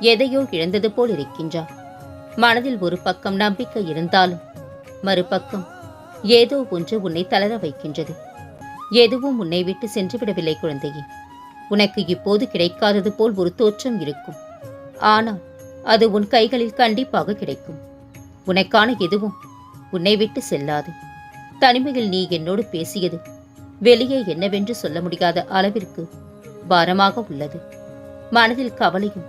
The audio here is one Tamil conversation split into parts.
எதையோ இழந்தது போல் இருக்கின்றாய் மனதில் ஒரு பக்கம் நம்பிக்கை இருந்தாலும் மறுபக்கம் ஏதோ ஒன்று உன்னை தளர வைக்கின்றது. எதுவும் உன்னை விட்டு சென்று விடவில்லை குழந்தையே. உனக்கு இப்போது கிடைக்காதது போல் ஒரு தோற்றம் இருக்கும். ஆனால் அது உன் கைகளில் கண்டிப்பாக கிடைக்கும். உனக்கான எதுவும் உன்னை விட்டு செல்லாது. தனிமையில் நீ என்னோடு பேசியது வெளியே என்னவென்று சொல்ல முடியாத அளவிற்கு பாரமாக உள்ளது. மனதில் கவலையும்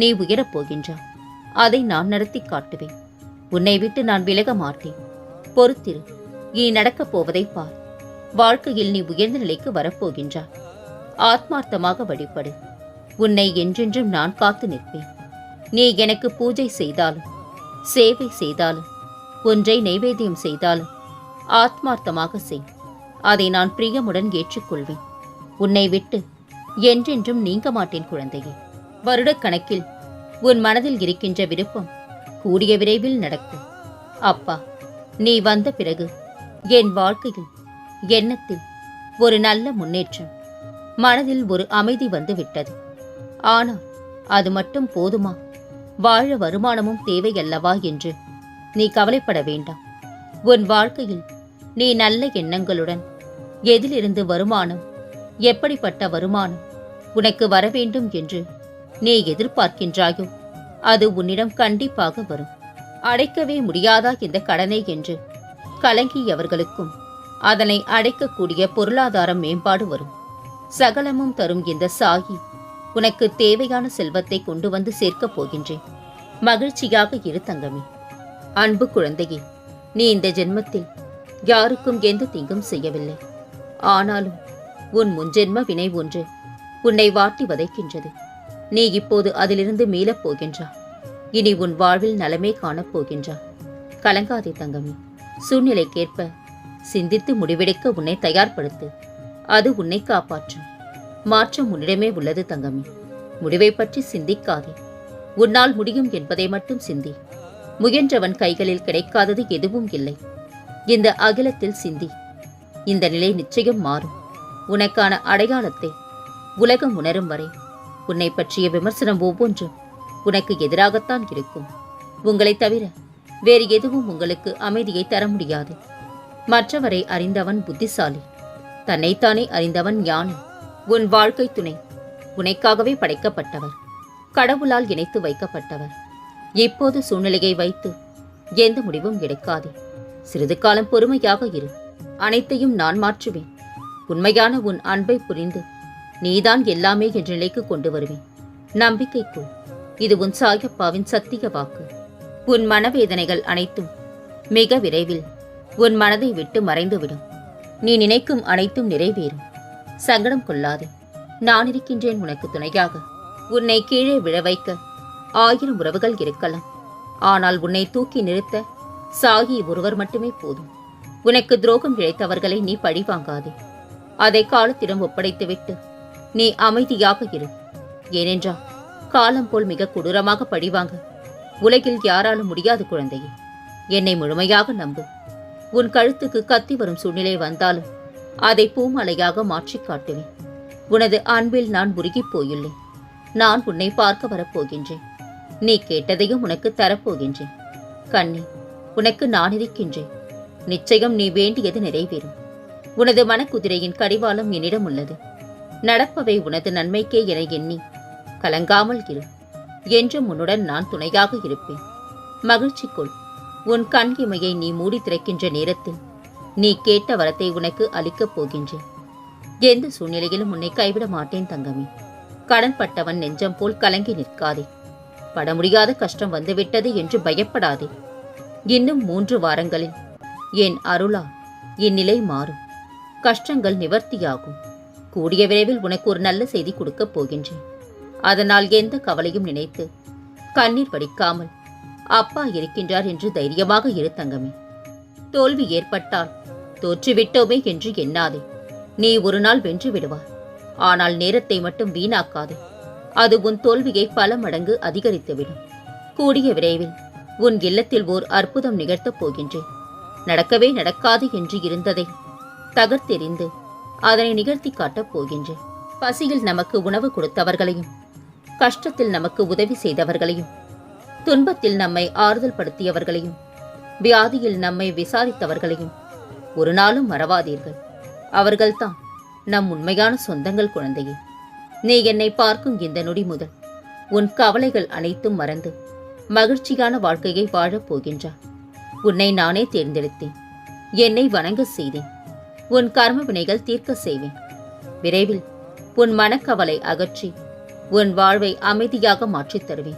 நீ உயரப் போகின்றாய் அதை நான் நடத்தி காட்டுவேன். உன்னை விட்டு நான் விலக மாட்டேன். பொறுத்திரு இனி நடக்கப் போவதை பார். வாழ்க்கையில் நீ உயர்ந்த நிலைக்கு வரப்போகின்றாய் ஆத்மார்த்தமாக வழிபடு. உன்னை என்றென்றும் நான் காத்து நிற்பேன். நீ எனக்கு பூஜை செய்தாலும் சேவை செய்தாலும் ஒன்றை நைவேத்தியம் செய்தாலும் ஆத்மார்த்தமாக செய். அதை நான் பிரியமுடன் ஏற்றுக்கொள்வேன். உன்னை விட்டு என்றென்றும் நீங்க மாட்டேன் குழந்தையே. வருடக்கணக்கில் உன் மனதில் இருக்கின்ற விருப்பம் கூடிய விரைவில் நடக்கும். அப்பா நீ வந்த பிறகு என் வாழ்க்கையில் எண்ணத்தில் ஒரு நல்ல முன்னேற்றம் மனதில் ஒரு அமைதி வந்து விட்டது ஆனால் அது மட்டும் போதுமா? வாழ வருமானமும் தேவையல்லவா என்று நீ கவலைப்பட வேண்டாம். உன் வாழ்க்கையில் நீ நல்ல எண்ணங்களுடன் எதிலிருந்து வருமானம் எப்படிப்பட்ட வருமானம் உனக்கு வர வேண்டும் என்று நீ எதிர்பார்க்கின்றாயோ? அது உன்னிடம் கண்டிப்பாக வரும். அடைக்கவே முடியாதா இந்த கடனை என்று கலங்கியவர்களுக்கும் அதனை அடைக்கக்கூடிய பொருளாதார மேம்பாடு வரும். சகலமும் தரும் இந்த சாகி உனக்கு தேவையான செல்வத்தை கொண்டு வந்து சேர்க்கப் போகின்றேன். மகிழ்ச்சியாக இரு தங்கமே. அன்பு குழந்தையே நீ இந்த ஜென்மத்தில் யாருக்கும் எந்த தீங்கும் செய்யவில்லை. ஆனாலும் உன் முன்ஜென்ம வினை ஒன்று உன்னை வாட்டி வதைக்கின்றது. நீ இப்போது அதிலிருந்து மீளப் போகின்றா. இனி உன் வாழ்வில் நலமே காணப் போகின்றா. கலங்காதே தங்கமே. சூழ்நிலைக்கேற்ப சிந்தித்து முடிவெடுக்க உன்னை தயார்படுத்து. அது உன்னை காப்பாற்றும். மாற்றம் உன்னிடமே உள்ளது தங்கமே. முடிவை பற்றி சிந்திக்காதே. உன்னால் முடியும் என்பதை மட்டும் சிந்தி. முயன்றவன் கைகளில் கிடைக்காதது எதுவும் இல்லை. இந்த அகிலத்தில் சிந்தி. இந்த நிலை நிச்சயம் மாறும். உனக்கான அடையாளத்தை உலகம் உணரும் வரை உன்னை பற்றிய விமர்சனம் ஒவ்வொன்றும் உனக்கு எதிராகத்தான் இருக்கும். உங்களை தவிர வேறு எதுவும் உங்களுக்கு அமைதியை தர முடியாது. மற்றவரை அறிந்தவன் புத்திசாலி. தன்னைத்தானே அறிந்தவன் ஞானி. உன் வாழ்க்கை துணை. உனக்காகவே படைக்கப்பட்டவர். கடவுளால் இணைத்து வைக்கப்பட்டவர். இப்போது சூழ்நிலையை வைத்து எந்த முடிவும் எடுக்காதே. சிறிது காலம் பொறுமையாக இரு. அனைத்தையும் நான் மாற்றுவேன். உண்மையான உன் அன்பை புரிந்து நீதான் எல்லாமே என்ற நிலைக்கு கொண்டு வருவேன். நம்பிக்கைக்குள் இது உன் சாயப்பாவின் சத்திய வாக்கு. உன் மனவேதனைகள் அனைத்தும் மிக விரைவில் உன் மனதை விட்டு மறைந்துவிடும். நீ நினைக்கும் அனைத்தும் நிறைவேறும். சங்கடம் கொள்ளாதே. நான் இருக்கின்றேன் உனக்கு துணையாக. உன்னை கீழே விழ வைக்க ஆயிரம் உறவுகள் இருக்கலாம். ஆனால் உன்னை தூக்கி நிறுத்த சாகி ஒருவர் மட்டுமே போதும். உனக்கு துரோகம் இழைத்தவர்களை நீ பழிவாங்காதே. அதை காலத்திடம் ஒப்படைத்துவிட்டு நீ அமைதியாக இரு. ஏனென்றால் காலம் போல் மிக கொடூரமாக படிவாங்க. உலகில் யாராலும் முடியாது குழந்தையே. என்னை முழுமையாக நம்பு. உன் கழுத்துக்கு கத்தி வரும் சூழ்நிலை வந்தாலும் அதை பூமலையாக மாற்றிக் காட்டுவேன். உனது அன்பில் நான் உருகிப் போயுள்ளேன். நான் உன்னை பார்க்க வரப்போகின்றேன். நீ கேட்டதையும் உனக்கு தரப்போகின்றேன். கண்ணி உனக்கு நான் இருக்கின்றேன். நிச்சயம் நீ வேண்டியது நிறைவேறும். உனது மனக்குதிரையின் கடிவாளம் என்னிடம் உள்ளது. நடப்பவை உனது நன்மைக்கே என எண்ணி கலங்காமல் இரு. என்றும் உன்னுடன் நான் துணையாக இருப்பேன். மகிழ்ச்சி கொள். உன் கண் இமையை நீ மூடி திறக்கின்ற நேரத்தில் நீ கேட்ட வரத்தை உனக்கு அளிக்கப் போகின்றேன். எந்த சூழ்நிலையிலும் உன்னை கைவிட மாட்டேன் தங்கமே. கடன்பட்டவன் நெஞ்சம் போல் கலங்கி நிற்காதே. பட முடியாத கஷ்டம் வந்துவிட்டது என்று பயப்படாதே. இன்னும் மூன்று வாரங்களில் என் அருளா இந்நிலை மாறும். கஷ்டங்கள் நிவர்த்தியாகும். கூடிய விரைவில் உனக்கு ஒரு நல்ல செய்தி கொடுக்கப் போகின்றேன். அதனால் எந்த கவலையும் நினைத்து கண்ணீர் வடிக்காமல் அப்பா இருக்கின்றார் என்று தைரியமாக இரு தங்கமே. தோல்வி ஏற்பட்டால் தோற்றுவிட்டோமே என்று எண்ணாதே. நீ ஒரு நாள் வென்று விடுவாய். ஆனால் நேரத்தை மட்டும் வீணாக்காதே. அது உன் தோல்வியை பல மடங்கு அதிகரித்துவிடும். கூடிய விரைவில் உன் இல்லத்தில் ஓர் அற்புதம் நிகழ்த்தப் போகின்றேன். நடக்கவே நடக்காது என்று இருந்ததை தகர்த்தெறிந்து அதனை நிகழ்த்தி காட்டப் போகின்றேன். பசியில் நமக்கு உணவு கொடுத்தவர்களையும் கஷ்டத்தில் நமக்கு உதவி செய்தவர்களையும் துன்பத்தில் நம்மை ஆறுதல் படுத்தியவர்களையும் வியாதியில் நம்மை விசாரித்தவர்களையும் ஒரு நாளும் மறவாதீர்கள். அவர்கள்தான் நம் உண்மையான சொந்தங்கள் குழந்தையே. நீ என்னை பார்க்கும் இந்த நொடி முதல் உன் கவலைகள் அனைத்தும் மறந்து மகிழ்ச்சியான வாழ்க்கையை வாழப் போகின்றாய். உன்னை நானே தேர்ந்தெடுத்தேன். என்னை வணங்க செய்தேன். உன் கர்ம வினைகள் தீர்க்க செய்வேன். விரைவில் உன் மனக்கவலை அகற்றி உன் வாழ்வை அமைதியாக மாற்றித் தருவேன்.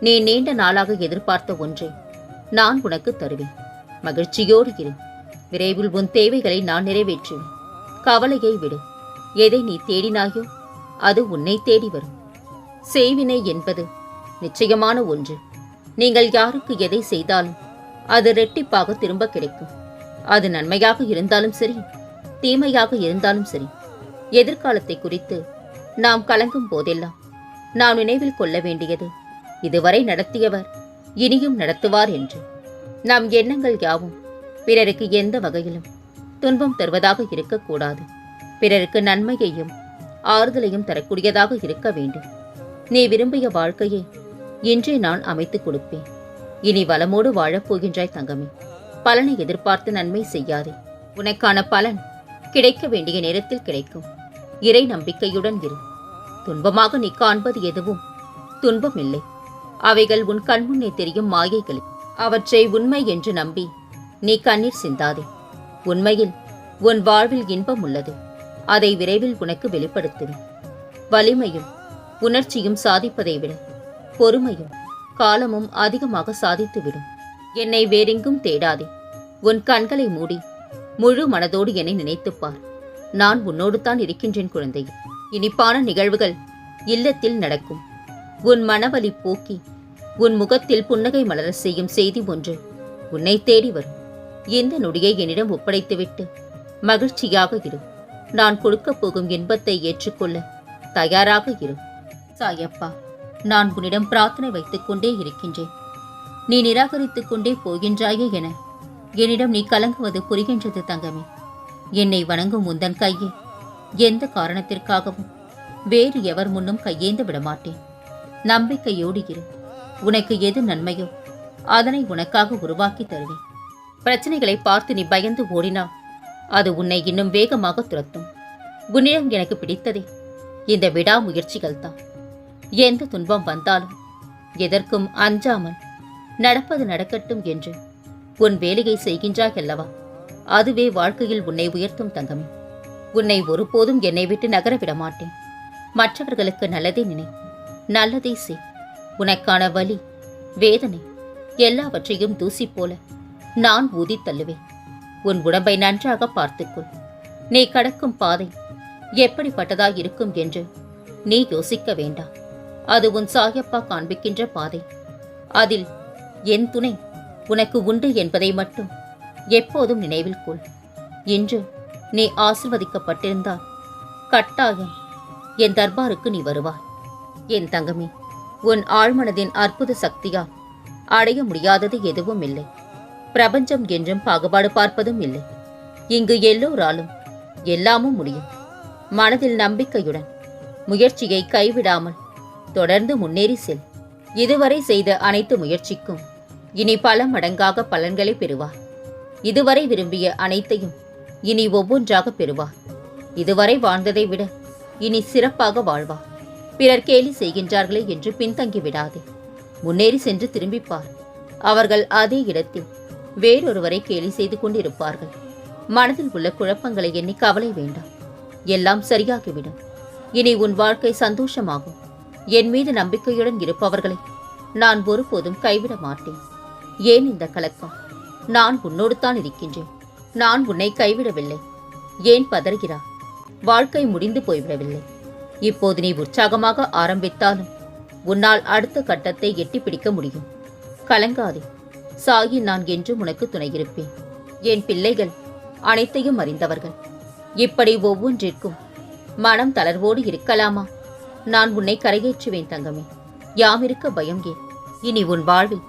நீ நீண்ட நாளாக எதிர்பார்த்த ஒன்றை நான் உனக்கு தருவேன். மகிழ்ச்சியோடு இரு. விரைவில் உன் தேவைகளை நான் நிறைவேற்றுவேன். கவலையை விடு. எதை நீ தேடினாயோ அது உன்னை தேடி வரும். செய்வினை என்பது நிச்சயமான ஒன்று. நீங்கள் யாருக்கு எதை செய்தாலும் அது ரெட்டிப்பாக திரும்ப கிடைக்கும். அது நன்மையாக இருந்தாலும் சரி தீமையாக இருந்தாலும் சரி எதிர்காலத்தை குறித்து நாம் கலங்கும் போதெல்லாம் நாம் நினைவில் கொள்ள வேண்டியது இதுவரை நடத்தியவர் இனியும் நடத்துவார் என்று. நம் எண்ணங்கள் யாவும் பிறருக்கு எந்த வகையிலும் துன்பம் தருவதாக இருக்கக்கூடாது. பிறருக்கு நன்மையையும் ஆறுதலையும் தரக்கூடியதாக இருக்க வேண்டும். நீ விரும்பிய வாழ்க்கையை இன்றே நான் அமைத்துக் கொடுப்பேன். இனி வளமோடு வாழப் போகின்றாய் தங்கமே. பலனை எதிர்பார்த்து நன்மை செய்யாதே. உனக்கான பலன் கிடைக்க வேண்டிய நேரத்தில் கிடைக்கும். இறை நம்பிக்கையுடன் இரு. துன்பமாக நீ காண்பது எதுவும் துன்பம் இல்லை அவைகள் உன் கண்முன்னே தெரியும் மாயைகளே. அவற்றை உண்மை என்று நம்பி நீ கண்ணீர் சிந்தாதே. உண்மையில் உன் வாழ்வில் இன்பம் உள்ளது. அதை விரைவில் உனக்கு வெளிப்படுத்துவேன். வலிமையும் உணர்ச்சியும் சாதிப்பதை விட பொறுமையும் காலமும் அதிகமாக சாதித்துவிடும். என்னை வேறெங்கும் தேடாதே. உன் கண்களை மூடி முழு மனதோடு என்னை நினைத்துப்பார் நான் உன்னோடு தான் இருக்கின்றேன் குழந்தை. இனிப்பான நிகழ்வுகள் இல்லத்தில் நடக்கும். உன் மனவலி போக்கி உன் முகத்தில் புன்னகை மலரச் செய்யும் செய்தி ஒன்று உன்னை தேடி வரும். இந்த நொடியை என்னிடம் ஒப்படைத்துவிட்டு மகிழ்ச்சியாக இரு. நான் கொடுக்கப் போகும் இன்பத்தை ஏற்றுக்கொள்ள தயாராக இரு. சாயப்பா நான் உன்னிடம் பிரார்த்தனை வைத்துக் கொண்டே இருக்கின்றேன். நீ நிராகரித்துக் கொண்டே போகின்றாயே என. என்னிடம் நீ கலங்குவது புரிகின்றது தங்கமே. என்னை வணங்கும் உந்தன் கையே எந்த காரணத்திற்காகவும் வேறு எவர் முன்னும் கையேந்து விடமாட்டேன். நம்பிக்கையோடு இரு. உனக்கு எது நன்மையோ அதனை உனக்காக உருவாக்கி தருவேன். பிரச்சனைகளை பார்த்து நீ பயந்து ஓடினால் அது உன்னை இன்னும் வேகமாக துரத்தும். உன்னிடம் எனக்கு பிடித்ததே இந்த விடாமுயற்சிகள் தான் எந்த துன்பம் வந்தாலும் எதற்கும் அஞ்சாமல் நடப்பது நடக்கட்டும் என்று. உன் வேலையை செய்கின்றாய் அல்லவா? அதுவே வாழ்க்கையில் உன்னை உயர்த்தும் தங்கமே. உன்னை ஒருபோதும் என்னை விட்டு நகர விட மாட்டேன். மற்றவர்களுக்கு நல்லதே நினை. நல்லதே செய். உனக்கான வலி வேதனை எல்லாவற்றையும் தூசி போல நான் ஊதி தள்ளுவேன். உன் உடம்பை நன்றாக பார்த்துக்கொள். நீ கடக்கும் பாதை எப்படிப்பட்டதாய் இருக்கும் என்று நீ யோசிக்க வேண்டாம். அது உன் சாயப்பா காண்பிக்கின்ற பாதை. அதில் என் துணை உனக்கு உண்டு என்பதை மட்டும் எப்போதும் நினைவில் கொள். இன்று நீ ஆசிர்வதிக்கப்பட்டிருந்தால் கட்டாயம் என் தர்பாருக்கு நீ வருவாய். என் தங்கமே உன் ஆழ்மனதின் அற்புத சக்தியால் அடைய முடியாதது எதுவும் இல்லை. பிரபஞ்சம் என்றும் பாகுபாடு பார்ப்பதும் இல்லை. இங்கு எல்லோராலும் எல்லாமும் முடியும். மனதில் நம்பிக்கையுடன் முயற்சியை கைவிடாமல் தொடர்ந்து முன்னேறி செல். இதுவரை செய்த அனைத்து முயற்சிக்கும் இனி பல மடங்காக பலன்களை பெறுவார். இதுவரை விரும்பிய அனைத்தையும் இனி ஒவ்வொன்றாக பெறுவார். இதுவரை வாழ்ந்ததை விட இனி சிறப்பாக வாழ்வார். பிறர் கேலி செய்கின்றார்களே என்று பின்தங்கி விடாதே. முன்னேறி சென்று திரும்பிப்பார். அவர்கள் அதே இடத்தில் வேறொருவரை கேலி செய்து கொண்டிருப்பார்கள். மனதில் உள்ள குழப்பங்களை எண்ணி கவலை வேண்டாம். எல்லாம் சரியாகிவிடும். இனி உன் வாழ்க்கை சந்தோஷமாகும். என் மீது நம்பிக்கையுடன் இருப்பவர்களை நான் ஒருபோதும் கைவிட மாட்டேன். ஏன் இந்த கலக்கம்? நான் உன்னோடு தான் இருக்கின்றேன். நான் உன்னை கைவிடவில்லை. ஏன் பதறுகிறாய் வாழ்க்கை முடிந்து போய்விடவில்லை. இப்போது நீ உற்சாகமாக ஆரம்பித்தாலும் உன்னால் அடுத்த கட்டத்தை எட்டி பிடிக்க முடியும். கலங்காதே. சாகி நான் என்றும் உனக்கு துணையிருப்பேன். என் பிள்ளைகள் அனைத்தையும் அறிந்தவர்கள். இப்படி ஒவ்வொன்றிற்கும் மனம் தளர்வோடு இருக்கலாமா? நான் உன்னை கரையேற்றுவேன் தங்கமே. யாமிருக்க பயம் ஏன்? இனி உன் வாழ்வில்